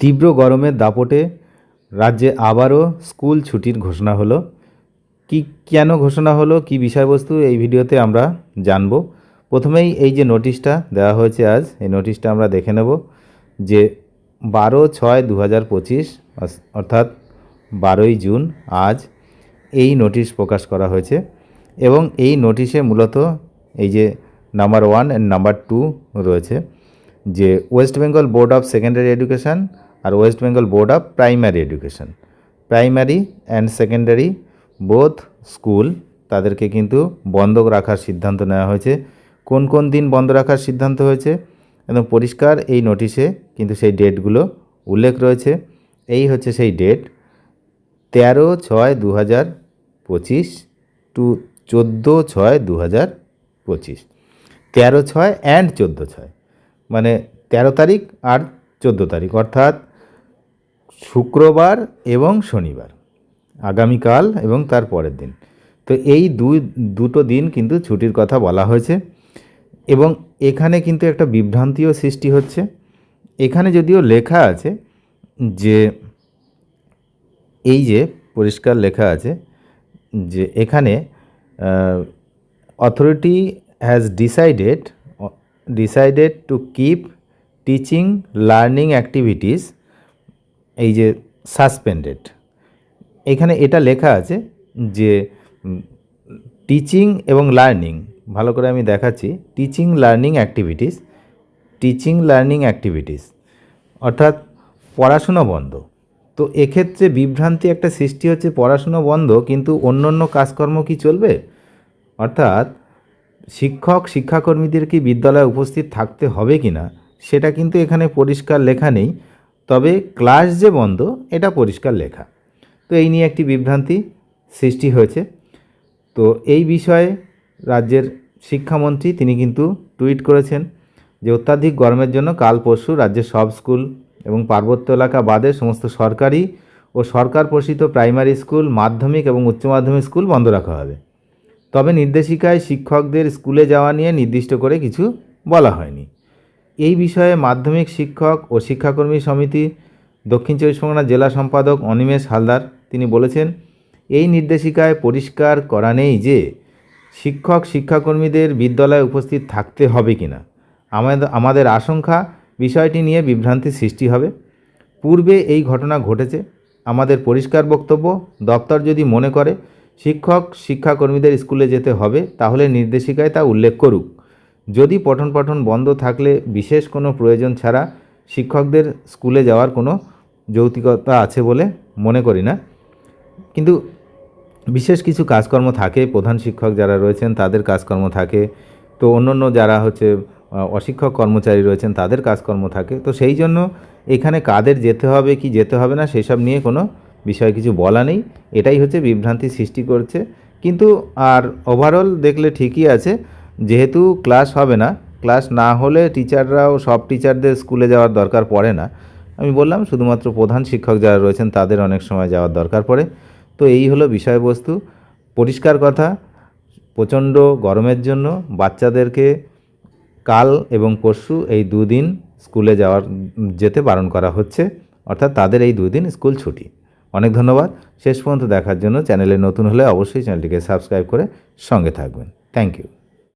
তীব্র গরমের দাপটে রাজ্যে আবারও স্কুল ছুটির ঘোষণা হলো। কি কেন ঘোষণা হলো? কি বিষয়বস্তু? এই ভিডিওতে আমরা জানব। প্রথমেই এই যে নোটিশটা দেওয়া হয়েছে আজ, এই নোটিশটা আমরা দেখে নেব যে বারো ছয় দু হাজার পঁচিশ অর্থাৎ বারোই জুন আজ এই নোটিশ প্রকাশ করা হয়েছে এবং এই নোটিশে মূলত এই যে number one and number two রয়েছে যে West Bengal board of secondary education R West Bengal board of primary education. Primary and secondary both school তাদেরকে কিন্তু বন্ধ রাখার সিদ্ধান্ত নেওয়া হয়েছে। কোন কোন দিন বন্ধ রাখার সিদ্ধান্ত হয়েছে? এবং পরিষ্কার এই নোটিশে কিন্তু সেই ডেটগুলো উল্লেখ রয়েছে। এই হচ্ছে সেই ডেট তেরো ছয় দু হাজার পঁচিশ টু চোদ্দ ছয় দু হাজার পঁচিশ। তেরো ছয় অ্যান্ড চোদ্দ ছয়। মানে তেরো তারিখ আর চোদ্দ তারিখ। অর্থাৎ শুক্রবার এবং শনিবার, আগামীকাল এবং তার পরের দিন। তো এই দুই, দুটো দিন কিন্তু ছুটির কথা বলা হয়েছে এবং এখানে কিন্তু একটা বিভ্রান্তিও সৃষ্টি হচ্ছে। এখানে যদিও লেখা আছে যে, এই যে পরিষ্কার লেখা আছে যে এখানে authority has decided decided to keep teaching learning activities এই যে সাসপেন্ডেড এখানে এটা লেখা আছে যে টিচিং এবং লার্নিং ভালো করে আমি দেখাচ্ছি teaching learning activities teaching learning activities অর্থাৎ পড়াশুনো বন্ধ। তো এক্ষেত্রে বিভ্রান্তি একটা সৃষ্টি হচ্ছে পড়াশুনো বন্ধ, কিন্তু অন্য অন্য কাজকর্ম কি চলবে? অর্থাৎ শিক্ষক, শিক্ষাকর্মীদের কি বিদ্যালয়ে উপস্থিত থাকতে হবে কি না সেটা কিন্তু এখানে পরিষ্কার লেখা নেই। তবে ক্লাস যে বন্ধ, এটা পরিষ্কার লেখা। তো এই নিয়ে একটি বিভ্রান্তি সৃষ্টি হয়েছে। তো এই বিষয়ে রাজ্যের শিক্ষামন্ত্রী তিনি কিন্তু টুইট করেছেন যে অত্যাধিক গরমের জন্য কাল পরশু রাজ্যের সব স্কুল এবং পার্বত্য এলাকা বাদে সমস্ত সরকারি ও সরকার পোষিত প্রাইমারি স্কুল, মাধ্যমিক এবং উচ্চ মাধ্যমিক স্কুল বন্ধ রাখা হবে। তবে নির্দেশিকায় শিক্ষকদের স্কুলে যাওয়া নিয়ে নির্দিষ্ট করে কিছু বলা হয়নি। এই বিষয়ে মাধ্যমিক শিক্ষক ও শিক্ষাকর্মী সমিতি, দক্ষিণ চব্বিশ পরগনা জেলা সম্পাদক অনিমেষ হালদার, তিনি বলেছেন, এই নির্দেশিকায় পরিষ্কার করা নেই যে শিক্ষক, শিক্ষাকর্মীদের বিদ্যালয়ে উপস্থিত থাকতে হবে কি না আমাদের আমাদের আশঙ্কা বিষয়টি নিয়ে বিভ্রান্তি সৃষ্টি হবে। পূর্বে এই ঘটনা ঘটেছে। আমাদের পরিষ্কার বক্তব্য, দপ্তর যদি মনে করে, শিক্ষক, শিক্ষাকর্মীদের স্কুলে যেতে হবে, তাহলে নির্দেশিকায় তা উল্লেখ করুক। যদি পঠন পাঠন বন্ধ থাকলে বিশেষ কোনো প্রয়োজন ছাড়া শিক্ষকদের স্কুলে যাওয়ার কোনো যৌক্তিকতা আছে বলে মনে করি না। কিন্তু বিশেষ কিছু কাজকর্ম থাকে, প্রধান শিক্ষক যারা রয়েছেন তাদের কাজকর্ম থাকে, তো অন্য অন্য যারা হচ্ছে অশিক্ষক কর্মচারী রয়েছেন তাদের কাজকর্ম থাকে, তো সেই জন্য এখানে কাদের যেতে হবে, কি যেতে হবে না সেসব নিয়ে কোনো বিষয় কিছু বলা নেই। এটাই হচ্ছে বিভ্রান্তি সৃষ্টি করছে। কিন্তু আর ওভারঅল দেখলে ঠিকই আছে যেহেতু ক্লাস হবে না, ক্লাস না হলে টিচাররাও, সব টিচারদের স্কুলে যাওয়ার দরকার পড়ে না। আমি বললাম, শুধুমাত্র প্রধান শিক্ষক যারা রয়েছেন, তাদের অনেক সময় যাওয়ার দরকার পড়ে। তো এই হলো বিষয়বস্তু। পরিষ্কার কথা, প্রচণ্ড গরমের জন্য বাচ্চাদেরকে কাল এবং পরশু এই দুদিন স্কুলে যাওয়ার, যেতে বারণ করা হচ্ছে। অর্থাৎ তাদের এই দুদিন স্কুল ছুটি। অনেক ধন্যবাদ। শেষ পর্যন্ত দেখার জন্য চ্যানেলে নতুন হলে অবশ্যই চ্যানেলটিকে সাবস্ক্রাইব করে সঙ্গে থাকবেন। Thank you.